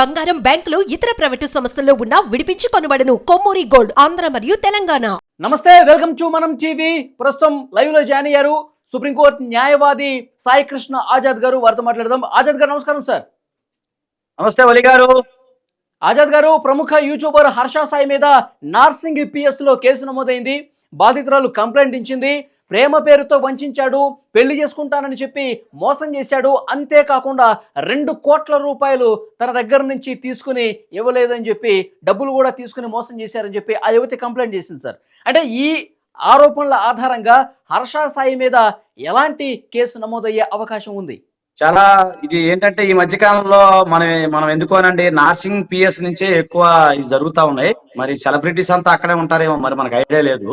బంగారం బ్యాంకులు ఇతర ప్రైవేటు సంస్థల్లో ఉన్న విడిపించి కొనబడను. కొమ్మూరి గోల్డ్ ఆంధ్ర మరియు తెలంగాణ. నమస్తే వెల్కమ్ టు మనం టీవీ. ప్రస్తుతం లైవ్లో జాయిన్ అయ్యారు సుప్రీంకోర్టు న్యాయవాది సాయి కృష్ణ ఆజాద్ గారు. వారితో మాట్లాడదాం. ఆజాద్ గారు నమస్కారం సార్. నమస్తే వలి గారు. ఆజాద్ గారు ప్రముఖ యూట్యూబర్ హర్ష సాయి మీద నార్సింగ్ పిఎస్లో కేసు నమోదైంది. బాధితురాలు కంప్లైంట్ ఇచ్చింది. ప్రేమ పేరుతో వంచాడు పెళ్ళి చేసుకుంటానని చెప్పి మోసం చేశాడు. అంతేకాకుండా రెండు కోట్ల రూపాయలు తన దగ్గర నుంచి తీసుకుని ఇవ్వలేదని చెప్పి డబ్బులు కూడా తీసుకుని మోసం చేశారని చెప్పి ఆ యువతి కంప్లైంట్ చేసింది సార్. అంటే ఈ ఆరోపణల ఆధారంగా హర్ష సాయి మీద ఎలాంటి కేసు నమోదయ్యే అవకాశం ఉంది? చాలా ఇది ఏంటంటే ఈ మధ్య కాలంలో మనం మనం ఎందుకోనండి నార్సింగ్ పిఎస్ నుంచే ఎక్కువ ఇది జరుగుతా ఉన్నాయి. మరి సెలబ్రిటీస్ అంతా అక్కడే ఉంటారేమో మరి మనకు ఐడియా లేదు.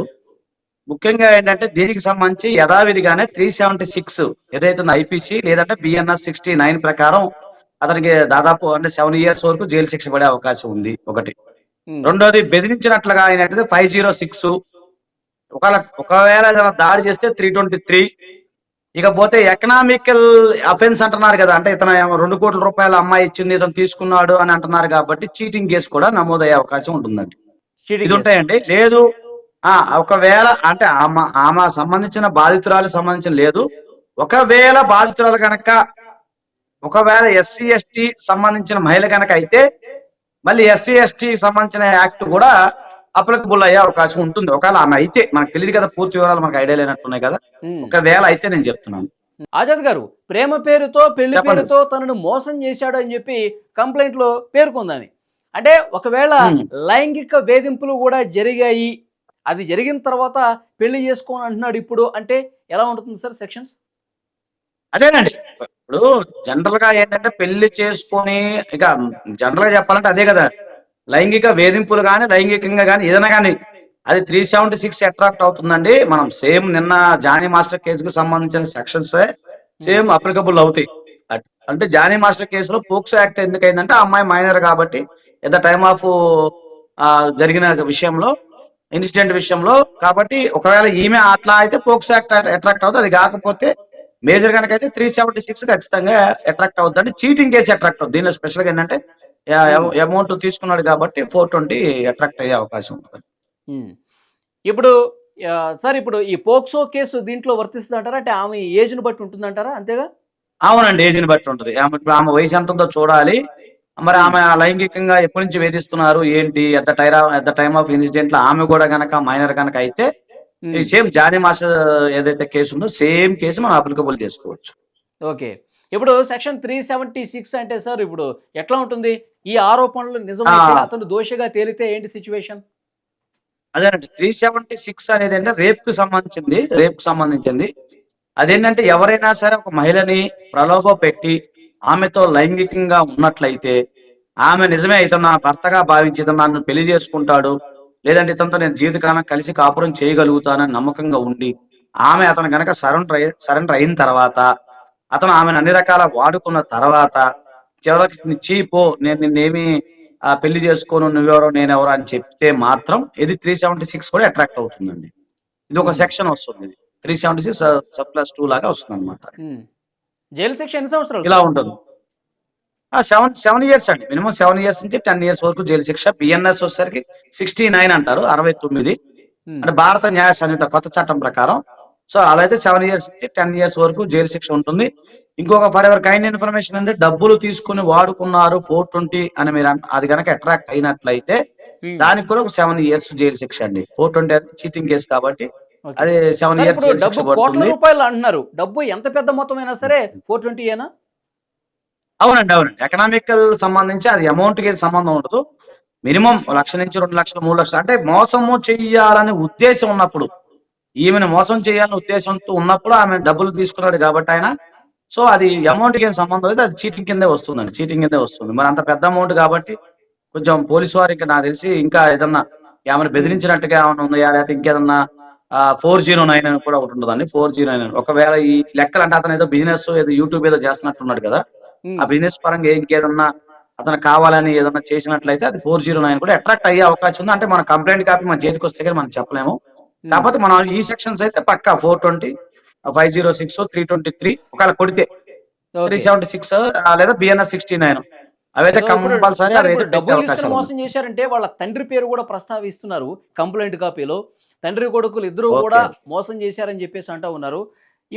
ముఖ్యంగా ఏంటంటే దీనికి సంబంధించి యథావిధిగానే త్రీ సెవెంటీ సిక్స్ ఏదైతే ఐపీసీ లేదంటే బిఎన్ఎస్ సిక్స్టీ నైన్ ప్రకారం అతనికి దాదాపు అంటే సెవెన్ ఇయర్స్ వరకు జైలు శిక్ష పడే అవకాశం ఉంది ఒకటి. రెండోది బెదిరించినట్లుగా అయినట్టయితే ఫైవ్ జీరో సిక్స్ ఒకవేళ ఒకవేళ ఏదైనా దాడి చేస్తే త్రీ ట్వంటీ త్రీ ఇకపోతే ఎకనామికల్ అఫెన్స్ అంటున్నారు కదా అంటే ఇతను రెండు కోట్ల రూపాయల అమ్మాయి ఇచ్చింది ఇతను తీసుకున్నాడు అని అంటున్నారు కాబట్టి చీటింగ్ కేసు కూడా నమోదయ్యే అవకాశం ఉంటుందండి. ఇది ఉంటాయండి. లేదు ఆ ఒకవేళ అంటే ఆమె ఆమె సంబంధించిన బాధితురాలు సంబంధించిన లేదు ఒకవేళ బాధితురాలు కనుక ఒకవేళ ఎస్సీ ఎస్టీ సంబంధించిన మహిళ కనుక అయితే మళ్ళీ ఎస్సీ ఎస్టీ సంబంధించిన యాక్ట్ కూడా అప్లికబుల్ అయ్యే అవకాశం ఉంటుంది ఒకవేళ ఆమె అయితే మనకు తెలియదు కదా పూర్తి వివరాలు మనకు ఐడియా లేనట్టున్నాయి కదా. ఒకవేళ అయితే నేను చెప్తున్నాను ఆజాద్ గారు ప్రేమ పేరుతో పెళ్ళి. పేరుతో తనను మోసం చేశాడు అని చెప్పి కంప్లైంట్లో పేర్కొందని అంటే ఒకవేళ. లైంగిక వేధింపులు కూడా జరిగాయి అది జరిగిన తర్వాత పెళ్ళి చేసుకోని అంటున్నాడు ఇప్పుడు అంటే ఎలా ఉంటుంది సార్ సెక్షన్స్? అదేనండి. ఇప్పుడు జనరల్గా ఏంటంటే పెళ్ళి చేసుకొని ఇక జనరల్గా చెప్పాలంటే అదే కదా. లైంగిక వేధింపులు కానీ లైంగికంగా కానీ ఏదైనా కానీ అది త్రీ సెవెంటీ సిక్స్ అట్రాక్ట్ అవుతుందండి. మనం సేమ్ నిన్న జానీ మాస్టర్ కేసుకు సంబంధించిన సెక్షన్స్ సేమ్ అప్లికబుల్ అవుతాయి. అంటే జానీ మాస్టర్ కేసులో పోక్సో యాక్ట్ ఎందుకైందంటే ఆ అమ్మాయి మైనర్ కాబట్టి ఎట్ ద టైమ్ ఆఫ్ జరిగిన విషయంలో ఇన్సిడెంట్ విషయంలో. కాబట్టి ఒకవేళ ఈమె అట్లా అయితే పోక్సో యాక్ట్ అట్రాక్ట్ అవుతుంది. అది కాకపోతే మేజర్ కనుక అయితే త్రీ సెవెంటీ సిక్స్ ఖచ్చితంగా అట్రాక్ట్ అవుతుంది అంటే చీటింగ్ కేసు అట్రాక్ట్ అవుతుంది దీనిలో స్పెషల్గా ఏంటంటే అమౌంట్ తీసుకున్నాడు కాబట్టి ఫోర్ ట్వంటీ అట్రాక్ట్ అయ్యే అవకాశం ఉంటుంది. ఇప్పుడు ఆ, సార్ ఇప్పుడు ఈ పోక్సో కేసు దీంట్లో వర్తిస్తుంది అంటారా అంటే ఆమె ఏజ్ను బట్టి ఉంటుందంటారా? అంతేగా? అవునండి ఏజ్ని బట్టి ఉంటుంది. ఆమె ఇప్పుడు ఆమె వయసు ఎంత ఉందో చూడాలి. మరి ఆమె లైంగికంగా ఎప్పటి నుంచి వేధిస్తున్నారు? ఏంటి? ద టైరా ద టైమ్ ఆఫ్ ఇన్సిడెంట్లో ఆమె కూడా గనక మైనర్ గనక అయితే. సేమ్ జానీ మాస్టర్ ఏదైతే కేసు ఉందో సేమ్ కేసు మనం అప్లికబుల్ చేసుకోవచ్చు. ఓకే ఇప్పుడు సెక్షన్ త్రీ సెవెంటీ సిక్స్ అంటే సార్ ఇప్పుడు ఎట్లా ఉంటుంది? ఈ ఆరోపణలు ఆ. అతను దోషిగా తేలితే ఏంటి సిచ్యువేషన్ అదేనండి. త్రీ సెవెంటీ సిక్స్ అనేది అంటే రేప్కు సంబంధించింది రేప్కు సంబంధించింది. అదేంటంటే ఎవరైనా సరే ఒక మహిళని ప్రలోభ పెట్టి ఆమెతో లైంగికంగా ఉన్నట్లయితే ఆమె నిజమే ఇతను నా భర్తగా భావించి ఇతను నన్ను పెళ్ళి చేసుకుంటాడు లేదంటే ఇతనితో నేను జీవితకాలం కలిసి కాపురం చేయగలుగుతానని నమ్మకంగా ఉండి ఆమె అతను గనక సరెండర్ అయి సరెండర్ అయిన తర్వాత అతను ఆమెను అన్ని రకాల వాడుకున్న తర్వాత చివరికి చీపో నేను నిన్నేమి ఆ, పెళ్ళి చేసుకోను నువ్వెవరో నేనెవరో అని చెప్తే మాత్రం ఇది త్రీ సెవెంటీ సిక్స్ కూడా అట్రాక్ట్ అవుతుందండి. ఇది ఒక సెక్షన్ వస్తుంది. Three seventy six sub plus two లాగా వస్తుంది అనమాట జైలు శిక్ష ఎన్ని సంవత్సరాలు? ఇలా ఉంటుంది. సెవెన్ సెవెన్ ఇయర్స్ అండి. మినిమం సెవెన్ ఇయర్స్ నుంచి టెన్ ఇయర్స్ వరకు జైలు శిక్ష. బిఎన్ఎస్ వచ్చేసరికి సిక్స్టీ నైన్ అంటారు అరవై తొమ్మిది. అంటే భారత న్యాయ సంహిత కొత్త చట్టం ప్రకారం. సో అలా అయితే సెవెన్ ఇయర్స్ నుంచి టెన్ ఇయర్స్ వరకు జైలు శిక్ష ఉంటుంది. ఇంకొక ఫర్ ఎవర్ కైండ్ ఇన్ఫర్మేషన్ అంటే డబ్బులు తీసుకుని వాడుకున్నారు ఫోర్ ట్వంటీ అని మీరు అది కనుక అట్రాక్ట్ అయినట్లయితే. దానికి కూడా ఒక సెవెన్ ఇయర్స్ జైలు శిక్ష అండి. ఫోర్ ట్వంటీ చీటింగ్ కేసు కాబట్టి. అది సెవెన్ ఇయర్స్ డబ్బు కోట్ల రూపాయలు అంటున్నారు. డబ్బు ఎంత పెద్ద మొత్తం అయినా సరే ఫోర్ ట్వంటీ ఏనా? అవునండి అవునండి. ఎకనామికల్ సంబంధించి అది అమౌంట్కి సంబంధం ఉండదు. మినిమం లక్ష నుంచి రెండు లక్షలు మూడు లక్షలు. అంటే మోసము చెయ్యాలనే ఉద్దేశం ఉన్నప్పుడు ఈమెను మోసం చేయాలనే ఉద్దేశంతో ఉన్నప్పుడు ఆమె డబ్బులు తీసుకున్నాడు కాబట్టి ఆయన. సో అది అమౌంట్కి సంబంధం లేదు. అది చీటింగ్ కిందే వస్తుందండి. చీటింగ్ కిందే వస్తుంది. మరి అంత పెద్ద అమౌంట్ కాబట్టి కొంచెం పోలీసు వారికి నాకు తెలిసి ఇంకా ఏదన్నా ఏమైనా బెదిరించినట్టుగా ఏమైనా ఉందా? లేకపోతే ఇంకేదన్నా ఫోర్ జీరో నైన్ అని కూడా ఒకటి ఉంటుందండి ఫోర్ జీరో నైన్ ఒకవేళ ఈ లెక్కలు అంటే అతను ఏదో బిజినెస్ ఏదో యూట్యూబ్ ఏదో చేస్తున్నట్టున్నాడు కదా. ఆ బిజినెస్ పరంగా ఇంకేదన్నా అతను కావాలని ఏదన్నా చేసినట్లయితే అది ఫోర్ జీరో నైన్ కూడా అట్రాక్ట్ అయ్యే అవకాశం ఉంది అంటే మన కంప్లైంట్ కాపీ మన చేతికి వస్తే కానీ మనం చెప్పలేము. కాకపోతే మనం ఈ సెక్షన్స్ అయితే పక్కా four twenty five zero six three twenty three ఒకవేళ కొడితే త్రీ. సెవెంటీ సిక్స్ లేదా బిఎన్ఎస్ సిక్స్టీ నైన్ అవైతే కంపల్సరీ సార్, అవైతే డబ్బులు. మోసం చేశారంటే వాళ్ళ తండ్రి పేరు కూడా ప్రస్తావిస్తున్నారు కంప్లైంట్ కాపీలో. తండ్రి కొడుకులు ఇద్దరు. కూడా మోసం చేశారని చెప్పేసి అంటూ ఉన్నారు.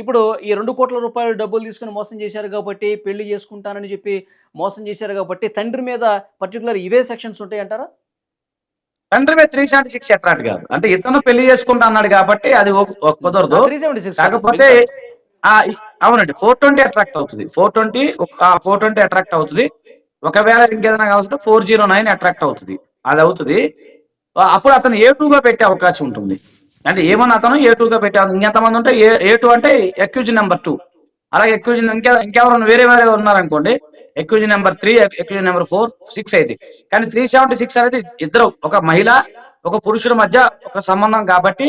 ఇప్పుడు ఈ రెండు కోట్ల రూపాయలు డబ్బులు తీసుకుని మోసం చేశారు కాబట్టి పెళ్ళి చేసుకుంటానని చెప్పి మోసం చేశారు కాబట్టి తండ్రి మీద పర్టికులర్ ఇవే సెక్షన్స్ ఉంటాయి అంటారా? తండ్రి మీద త్రీ సెవెంటీ సిక్స్ అట్రాక్ట్ కాదు. అంటే ఇతను పెళ్ళి చేసుకుంటా అన్నాడు కాబట్టి అది కుదరదు. కాకపోతే అవునండి. ఫోర్ ట్వంటీ అట్రాక్ట్ అవుతుంది. Four twenty four twenty attract అవుతుంది. ఒకవేళ ఇంకేదైనా కావాల్సి ఫోర్ జీరో నైన్ అట్రాక్ట్ అవుతుంది. అది అవుతుంది. అప్పుడు అతను ఏ టూగా పెట్టే అవకాశం ఉంటుంది. అంటే ఏమన్నా అతను ఏ టూగా పెట్టే ఇంకెంతమంది ఉంటే ఏ ఏ టూ అంటే ఎక్యూజ్ నెంబర్ టూ అలాగే ఎక్యూజ్ ఇంకా ఇంకెవరైనా వేరే వేరే ఉన్నారనుకోండి accused number three accused number four six అయితే. కానీ త్రీ సెవెంటీ సిక్స్ అనేది ఇద్దరు ఒక మహిళ ఒక పురుషుడి మధ్య ఒక సంబంధం కాబట్టి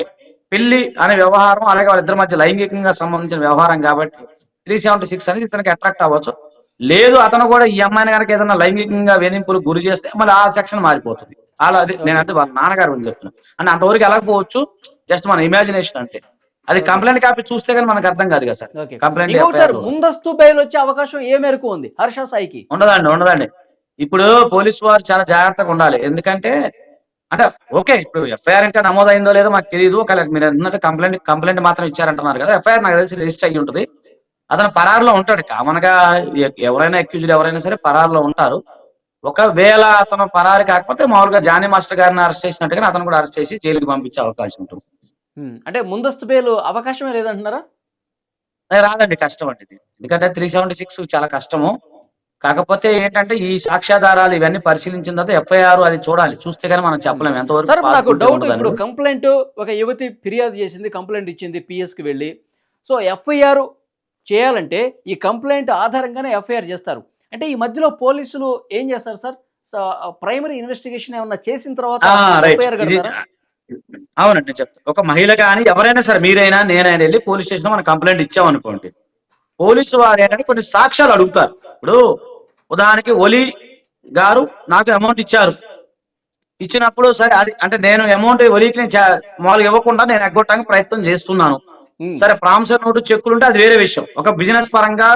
పెళ్ళి అనే వ్యవహారం అలాగే వాళ్ళిద్దరి మధ్య లైంగికంగా సంబంధించిన వ్యవహారం కాబట్టి త్రీ సెవెంటీ సిక్స్ అనేది ఇతనికి అట్రాక్ట్ అవ్వచ్చు. లేదు అతను కూడా ఈ అమ్మాయిని కనుక ఏదైనా లైంగికంగా వేధింపులకు గురి చేస్తే మళ్ళీ ఆ సెక్షన్ మారిపోతుంది. అలా అది నేనంటే వాళ్ళ నాన్నగారు గురించి చెప్తున్నా. అంటే అంతవరకు వెళ్ళకపోవచ్చు జస్ట్ మన ఇమాజినేషన్ అంటే అది కంప్లైంట్ కాపీ చూస్తే కానీ మనకు అర్థం కాదు కదా సార్. కంప్లైంట్ ముందస్తు బెయిల్ వచ్చే అవకాశం ఏ మేరకు ఉంది? హర్ష సాయికి. ఉండదండి ఉండదండి. ఇప్పుడు పోలీసు వారు చాలా జాగ్రత్తగా ఉండాలి. ఎందుకంటే అంటే ఓకే ఇప్పుడు ఎఫ్ఐఆర్ ఇంకా నమోదైందో లేదో మాకు తెలియదు ఒకవేళ మీరు కంప్లైంట్ కంప్లైంట్ మాత్రం ఇచ్చారంటున్నారు కదా ఎఫ్ఐఆర్ నాకు తెలిసి రిజిస్టర్ అయ్యి ఉంటుంది. అతను పరారులో ఉంటాడు. కామన్గా ఎ- ఎవరైనా అక్యూజ్డ్ ఎవరైనా సరే పరారులో ఉంటారు. ఒకవేళ అతను పరారు కాకపోతే మామూలుగా జానీ మాస్టర్ గారిని అరెస్ట్ చేసినట్టుగా అతను కూడా అరెస్ట్ చేసి జైలుకి పంపించే అవకాశం ఉంటుంది. అంటే ముందస్తు బెయిల్ అవకాశమే లేదంటున్నారా? రాదండి కష్టం అండి. ఎందుకంటే త్రీ సెవెంటీ సిక్స్ చాలా కష్టము. కాకపోతే ఏంటంటే ఈ సాక్ష్యాధారాలు ఇవన్నీ పరిశీలించిన తర్వాత ఎఫ్ఐఆర్ అది చూడాలి. చూస్తే కానీ మనం చెప్పలేము. ఎంతవరకు నాకు డౌట్. ఇప్పుడు కంప్లైంట్ ఒక యువతి ఫిర్యాదు చేసింది కంప్లైంట్ ఇచ్చింది పిఎస్కి వెళ్ళి. సో ఎఫ్ఐఆర్ చేయాలంటే ఈ కంప్లైంట్ ఆధారంగానే ఎఫ్ఐఆర్ చేస్తారు. అంటే ఈ మధ్యలో పోలీసులు ఏం చేస్తారు సార్? ప్రైమరీ ఇన్వెస్టిగేషన్ ఏమన్నా చేసిన తర్వాత. ఎఫ్ఐఆర్ అవునండి నేను చెప్తా. ఒక మహిళ కానీ ఎవరైనా సరే మీరైనా నేనైనా వెళ్ళి పోలీస్ స్టేషన్ మనం కంప్లైంట్ ఇచ్చామనుకోండి పోలీసు వారు ఏంటంటే కొన్ని సాక్ష్యాలు అడుగుతారు. ఇప్పుడు ఉదాహరణకి ఒలి గారు నాకు అమౌంట్ ఇచ్చారు. ఇచ్చినప్పుడు సరే అది- అంటే నేను అమౌంట్ ఒలికి నేను మామూలుగా ఇవ్వకుండా నేను ఎగ్గొట్టడానికి ప్రయత్నం చేస్తున్నాను. సరే ప్రామిసర్ నోటు చెక్కులు ఉంటే అది వేరే విషయం. ఒక బిజినెస్ పరంగా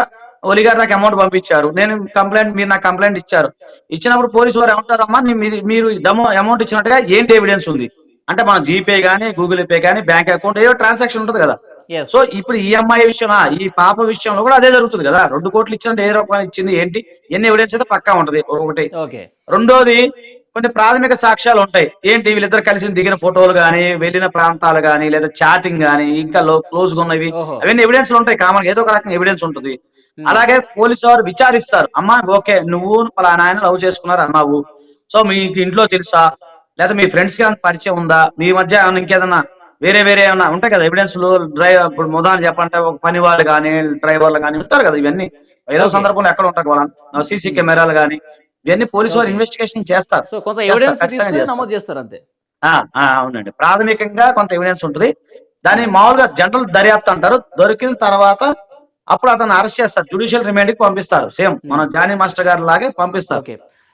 ఒలి గారు నాకు అమౌంట్ పంపించారు. నేను కంప్లైంట్ మీరు నాకు కంప్లైంట్ ఇచ్చారు. ఇచ్చినప్పుడు పోలీసు వారు ఏమంటారమ్మా మీరు డమో అమౌంట్ ఇచ్చినట్టుగా ఏంటి ఎవిడెన్స్ ఉంది? అంటే మన జీపే గానీ గూగుల్ పే గానీ బ్యాంక్ అకౌంట్ ఏదో ట్రాన్సాక్షన్ ఉంటుంది కదా. సో ఇప్పుడు ఈ అమ్మాయి విషయం ఈ పాప విషయంలో కూడా అదే జరుగుతుంది కదా. రెండు కోట్లు ఇచ్చినట్టు ఏ రూపాయలు ఇచ్చింది ఏంటి? ఎన్ని ఎవిడెన్స్ అయితే పక్కా ఉంటది. ఒకటి. రెండోది కొన్ని ప్రాథమిక సాక్ష్యాలు ఉంటాయి. ఏంటి? వీళ్ళిద్దరు కలిసి దిగిన ఫోటోలు గానీ వెళ్ళిన ప్రాంతాలు గానీ లేదా చాటింగ్ గానీ ఇంకా క్లోజ్గా ఉన్నవి అవన్నీ ఎవిడెన్స్ ఉంటాయి. కామన్ ఏదో ఒక రకంగా ఎవిడెన్స్ ఉంటుంది. అలాగే పోలీసు వారు విచారిస్తారు. అమ్మా ఓకే నువ్వు పలానా ఆయన లవ్ చేసుకున్నారు అన్నావు. సో మీకు ఇంట్లో తెలుసా? లేదా మీ ఫ్రెండ్స్కి పరిచయం ఉందా? మీ మధ్య ఇంకేదన్నా వేరే వేరే ఏమైనా ఉంటాయి కదా? ఎవిడెన్స్ డ్రైవర్ ఇప్పుడు ఉదాహరణ చెప్పంటే ఒక పని వాళ్ళు కానీ డ్రైవర్లు కానీ ఉంటారు కదా ఇవన్నీ. ఏదో. సందర్భంలో ఎక్కడ ఉంటారు వాళ్ళ సీసీ కెమెరాలు కానీ ఇవన్నీ పోలీసు వారు. ఇన్వెస్టిగేషన్ చేస్తారు. సో కొంత ఎవిడెన్స్. నమోదు చేస్తారు అంతే. అవునండి. ప్రాథమికంగా కొంత ఎవిడెన్స్ ఉంటుంది. దాన్ని మామూలుగా జనరల్ దర్యాప్తు అంటారు. దొరికిన తర్వాత అప్పుడు అతను అరెస్ట్ చేస్తారు. జుడిషియల్ రిమాండ్కి పంపిస్తారు. సేమ్ మన జానీ మాస్టర్ గారు లాగే పంపిస్తారు.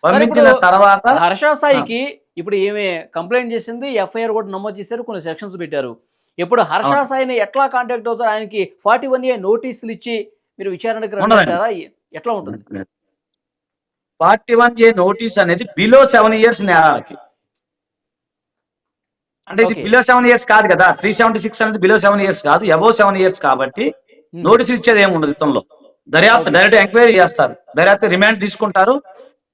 పంపించిన తర్వాత హర్ష సాయికి ఇప్పుడు ఏమి కంప్లైంట్ చేసింది? ఎఫ్ఐఆర్ కూడా నమోదు చేశారు. కొన్ని సెక్షన్స్ పెట్టారు. ఇప్పుడు హర్ష అవును. సాయిని ఎట్లా కాంటాక్ట్ అవుతారు? ఆయనకి ఫార్టీ వన్ ఏ నోటీసులు ఇచ్చి మీరు విచారణకు ఎట్లా ఉంటుంది? ఫార్టీ వన్ ఏ నోటీస్ అనేది బిలో సెవెన్ ఇయర్స్ నేరాలకి అంటే ఇది. బిలో సెవెన్ ఇయర్స్ కాదు కదా. త్రీ సెవెంటీ సిక్స్ అనేది బిలో సెవెన్ ఇయర్స్ కాదు అబో సెవెన్ ఇయర్స్ కాబట్టి Hmm. నోటీస్ ఇచ్చేది ఏమి ఉండదు ఇతంలో దర్యాప్తు. డైరెక్ట్ ఎంక్వైరీ చేస్తారు. దర్యాప్తు రిమాండ్ తీసుకుంటారు.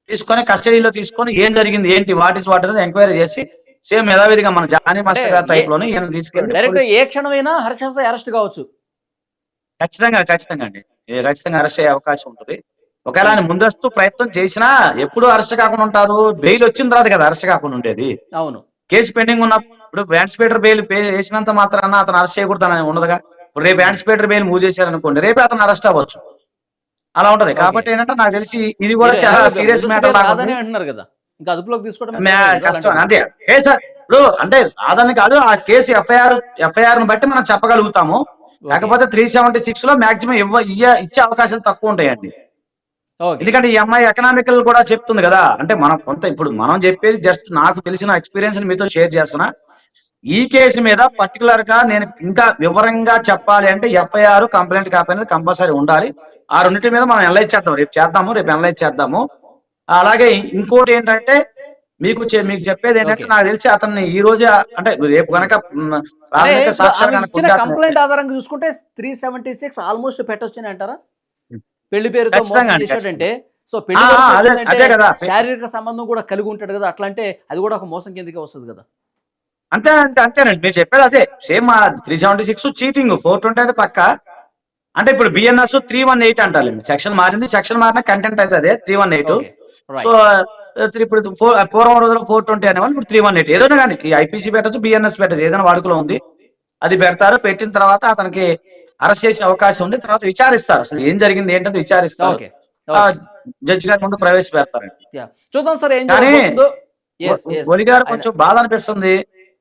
తీసుకొని కస్టడీలో తీసుకొని ఏం జరిగింది ఏంటి వాట్ ఇస్ వాట్ అనేది ఎంక్వైరీ చేసి సేమ్ యథావిధిగా మన జానీ మాస్టర్ గారి టైప్లోనే ఈయన తీసుకెళ్ళి డైరెక్ట్ ఏ క్షణమైనా హర్ష సాయి అరెస్ట్ కావచ్చు. ఖచ్చితంగా ఖచ్చితంగా అండి. ఖచ్చితంగా అరెస్ట్ అయ్యే అవకాశం ఉంటుంది. ఒకవేళ ఆయన ముందస్తు ప్రయత్నం చేసినా ఎప్పుడు అరెస్ట్ కాకుండా ఉంటారు. బెయిల్ వచ్చిన తర్వాత కదా అరెస్ట్ కాకుండా ఉండేది. అవును. కేసు పెండింగ్ ఉన్నప్పుడు వ్యాన్స్పేటర్ బెయిల్ పే చేసినంత మాత్రాన అతను అరెస్ట్ చేయకూడదని ఉండదుగా ఇప్పుడు రేపు వ్యాన్స్పేటర్ బెయిల్ మూవ్ చేశారనుకోండి రేపే అతను అరెస్ట్ అవ్వచ్చు. అలా ఉంటది. కాబట్టి ఏంటంటే నాకు తెలిసి ఇది కూడా చాలా సీరియస్ మ్యాటర్. అంటున్నారు కదా. ఇంకా అదుపులోకి తీసుకోవడం కష్టం. అంతే. కేసు ఇప్పుడు అంటే రాదని కాదు ఆ కేసు ఎఫ్ఐఆర్ ఎఫ్ఐఆర్ని బట్టి మనం చెప్పగలుగుతాము. కాకపోతే త్రీ సెవెంటీ సిక్స్లో మాక్సిమం ఇవ్వ ఇచ్చే అవకాశాలు తక్కువ ఉంటాయండి. ఎందుకంటే ఈ అమ్మాయి ఎకనామికల్ కూడా చెప్తుంది కదా. అంటే మనం కొంత ఇప్పుడు మనం చెప్పేది జస్ట్ నాకు తెలిసిన ఎక్స్పీరియన్స్ మీతో షేర్ చేస్తున్నా. ఈ కేసు మీద పర్టికులర్గా నేను ఇంకా వివరంగా చెప్పాలి అంటే ఎఫ్ఐఆర్ కంప్లైంట్ కాపీ అనేది కంపల్సరీ ఉండాలి. ఆ రెండింటి మీద మనం ఎనలైజ్ చేద్దాం. రేపు చేద్దాము రేపు ఎనలైజ్ చేద్దాము. అలాగే ఇంకోటి ఏంటంటే మీకు మీకు చెప్పేది ఏంటంటే. నాకు తెలిసి అతన్ని ఈ రోజే అంటే రేపు అతన్ని- కంప్లైంట్ ఆధారంగా చూసుకుంటే త్రీ సెవెంటీ సిక్స్ ఆల్మోస్ట్ పెట్టొచ్చని అంటారా పెళ్ళి పేరుతో మోసం చేశాడంటే సో పెళ్ళి. శారీరక సంబంధం కూడా కలిగి ఉంటాడు కదా అట్లా అంటే అది కూడా ఒక మోసం కిందకే వస్తుంది కదా. అంతే అంతే అంతేనండి. మీరు చెప్పేది అదే. Same three seventy six cheating four twenty అయితే పక్క. అంటే ఇప్పుడు బిఎన్ఎస్ త్రీ వన్ ఎయిట్ అంటారు. సెక్షన్ మారింది సెక్షన్ మారిన కంటెంట్ అయితే అదే త్రీ వన్ ఎయిట్ సో ఇప్పుడు పూర్వం రోజుల్లో ఫోర్ ట్వంటీ అనేవాళ్ళు ఇప్పుడు త్రీ వన్ ఎయిట్ ఏదైనా కానీ ఈ ఐపీసీ పెట్టచ్చు బిఎన్ఎస్ పెట్టచ్చు ఏదైనా వాడుకలో ఉంది. అది పెడతారు పెట్టిన తర్వాత అతనికి అరెస్ట్ చేసే అవకాశం ఉంది. తర్వాత విచారిస్తారు. అసలు ఏం జరిగింది ఏంటంటే విచారిస్తారు. జడ్జి గారి ముందు ప్రవేశపెడతారండి. చూద్దాం సార్ కానీ కొంచెం బాధ అనిపిస్తుంది.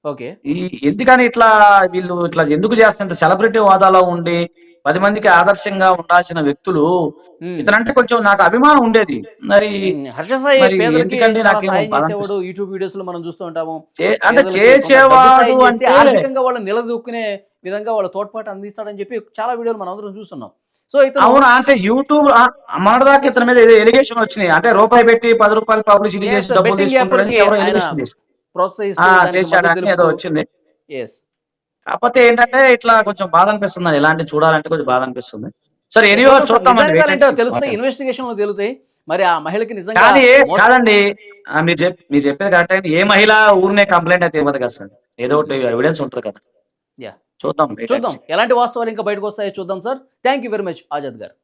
ఓకే. ఈ ఎందుకని ఇట్లా వీళ్ళు ఇట్లా ఎందుకు చేస్తుంటే సెలబ్రిటీ హోదాలో ఉండి పది మందికి ఆదర్శంగా ఉండాల్సిన వ్యక్తులు Hmm. ఇతనంటే కొంచెం నాకు అభిమానం ఉండేది. మరి ఎందుకంటే చేసేవాడు యూట్యూబ్ వీడియోస్లో మనం చూస్తూ ఉంటాము. అంటే చేసేవాడు అంటే ఆర్థికంగా వాళ్ళని నిలదొక్కునే విధంగా వాళ్ళ తోడ్పాటు అందిస్తాడని చెప్పి చాలా వీడియోలు మనం అందరం చూస్తున్నాం. సో ఇతను అవునా? అంటే యూట్యూబ్ మొన్నటిదాకా ఇతని మీద ఎలిగేషన్ వచ్చినాయి. అంటే రూపాయి పెట్టి పది రూపాయలు పబ్లిసిటీ చేసి డబ్బులు ఏదో వచ్చింది. Yes. కాకపోతే ఏంటంటే ఇట్లా కొంచెం బాధ అనిపిస్తుంది ఇలాంటి చూడాలంటే కొంచెం బాధ అనిపిస్తుంది. సరే ఎనియో చూద్దాం. తెలుస్తాయి. ఇన్వెస్టిగేషన్లో తెలుతాయి. మరి ఆ మహిళకి నిజంగా కాదండి. మీరు చెప్ మీరు చెప్పేది కరెక్ట్ ఏ. మహిళ ఊరినే కంప్లైంట్ అయితే ఇవ్వదు కదా సార్ ఏదో ఒకటి ఎవిడెన్స్ ఉంటుంది కదా. చూద్దాం చూద్దాం. ఎలాంటి వాస్తవాలు ఇంకా బయటకు వస్తాయో చూద్దాం sir. Thank you very much Azad garu.